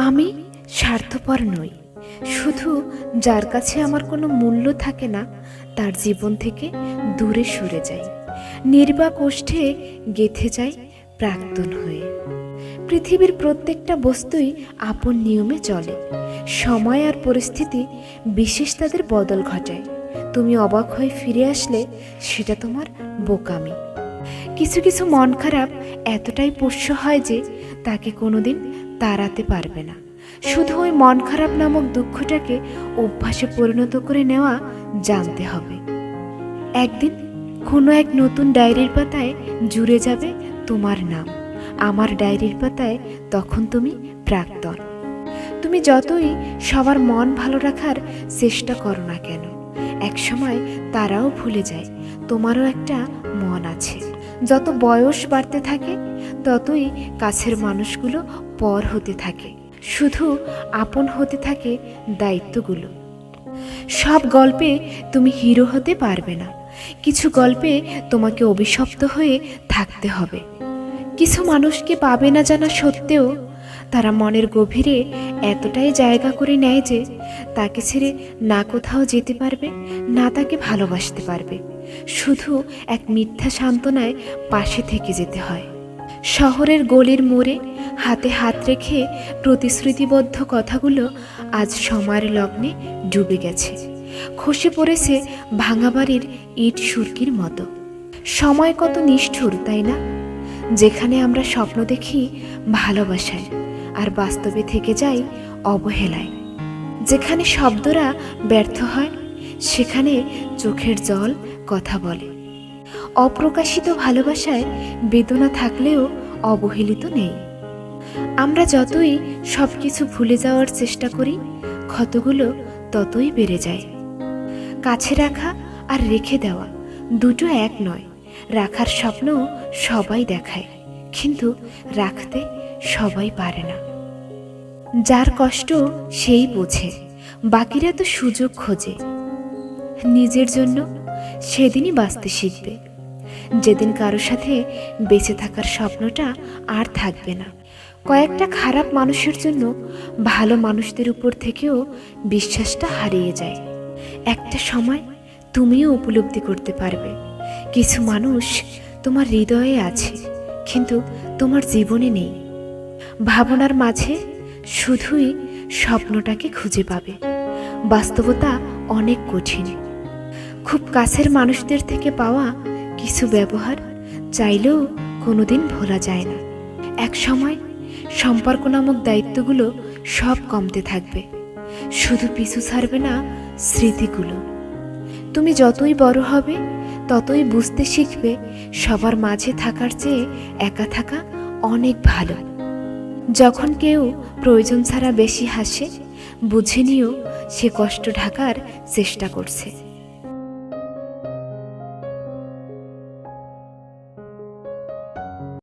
আমি স্বার্থপর নই। শুধু যার কাছে আমার কোনো মূল্য থাকে না, তার জীবন থেকে দূরে সরে যাই। নির্বাক ওষ্ঠে গেথে যাই প্রাক্তন হয়ে। পৃথিবীর প্রত্যেকটা বস্তুই আপন নিয়মে চলে। সময় আর পরিস্থিতি বিশেষ তাদের বদল ঘটায়। তুমি অবাক হয়ে ফিরে আসলে সেটা তোমার বোকামি। কিছু কিছু মন খারাপ এতটাই পোষ্য হয় যে তাকে কোনোদিন তাড়াতে পারবে না। শুধু ওই মন খারাপ নামক দুঃখটাকে অভ্যাসে পরিণত করে নেওয়া জানতে হবে। একদিন কোনো এক নতুন ডায়েরির পাতায় জুড়ে যাবে তোমার নাম। আমার ডায়েরির পাতায় তখন তুমি প্রাক্তন। তুমি যতই সবার মন ভালো রাখার চেষ্টা করো না কেন, একসময় তারাও ভুলে যায়, তোমারও একটা মন আছে। যত বয়স বাড়তে থাকে ততই কাছের মানুষগুলো পর হতে থাকে। শুধু আপন হতে থাকে দায়িত্বগুলো। সব গল্পে তুমি হিরো হতে পারবে না। কিছু গল্পে তোমাকে অভিশপ্ত হয়ে থাকতে হবে। কিছু মানুষকে পাবে না জানা সত্ত্বেও তারা মনের গভীরে এতটাই জায়গা করে নেয় যে তাকে ছেড়ে না কোথাও যেতে পারবে, না তাকে ভালোবাসতে পারবে। শুধু এক মিথ্যা সান্ত্বনায় পাশে থেকে যেতে হয়। শহরের গলির মোড়ে হাতে হাত রেখে প্রতিশ্রুতিবদ্ধ কথাগুলো আজ সময়ের লগ্নে ডুবে গেছে। খসে পড়েছে ভাঙা বাড়ির ইট সুরকির মতো। সময় কত নিষ্ঠুর, তাই না? যেখানে আমরা স্বপ্ন দেখি ভালোবাসায় আর বাস্তবে থেকে যাই অবহেলায়। যেখানে শব্দরা ব্যর্থ হয়, সেখানে চোখের জল কথা বলে। অপ্রকাশিত ভালোবাসায় বেদনা থাকলেও অবহেলিত নেই। আমরা যতই সব কিছু ভুলে যাওয়ার চেষ্টা করি, ক্ষতগুলো ততই বেড়ে যায়। কাছে রাখা আর রেখে দেওয়া দুটো এক নয়, রাখার স্বপ্ন সবাই দেখায়, কিন্তু রাখতে সবাই পারে না। যার কষ্ট সেই বোঝে, বাকিরা তো সুযোগ খোঁজে। নিজের জন্য সেদিনই বাঁচতে শিখবে। যেদিন কারও সাথে বেঁচে থাকার স্বপ্নটা আর থাকবে না। কয়েকটা খারাপ মানুষের জন্য ভালো মানুষদের উপর থেকেও বিশ্বাসটা হারিয়ে যায়। একটা সময় তুমিও উপলব্ধি করতে পারবে। কিছু মানুষ তোমার হৃদয়ে আছে, কিন্তু তোমার জীবনে নেই। ভাবনার মাঝে শুধুই স্বপ্নটাকে খুঁজে পাবে। বাস্তবতা অনেক কঠিন। খুব কাছের মানুষদের থেকে পাওয়া কিছু ব্যবহার চাইলেও কোনোদিন ভোলা যায় না। এক সময় সম্পর্ক নামক দায়িত্বগুলো সব কমতে থাকবে। শুধু পিছু ছাড়বে না স্মৃতিগুলো। তুমি যতই বড় হবে, ততই বুঝতে শিখবে সবার মাঝে থাকার চেয়ে একা থাকা অনেক ভালো। যখন কেউ প্রয়োজন ছাড়া বেশি হাসে, বুঝে নিয়েও সে কষ্ট ঢাকার চেষ্টা করছে।